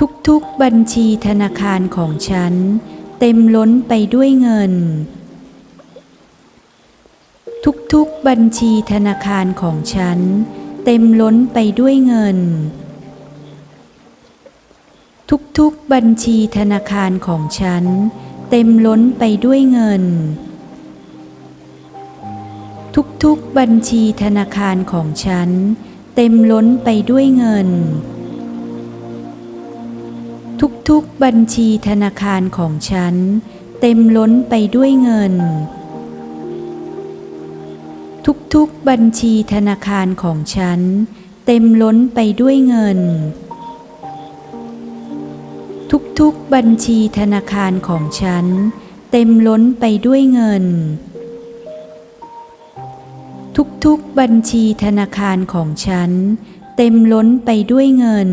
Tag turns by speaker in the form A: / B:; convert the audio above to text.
A: ทุกๆบัญชีธนาคารของฉัน เต็มล้นไปด้วยเงิน ทุกๆบัญชีธนาคารของฉัน เต็มล้นไปด้วยเงิน ทุกๆบัญชีธนาคารของฉัน เต็มล้นไปด้วยเงิน ทุกๆบัญชีธนาคารของฉัน เต็มล้นไปด้วยเงิน ทุกๆบัญชีธนาคารของฉัน เต็มล้นไปด้วยเงิน ทุกๆบัญชีธนาคารของฉัน เต็มล้นไปด้วยเงิน ทุกๆบัญชีธนาคารของฉัน เต็มล้นไปด้วยเงิน ทุกๆบัญชีธนาคารของฉัน เต็มล้นไปด้วยเงิน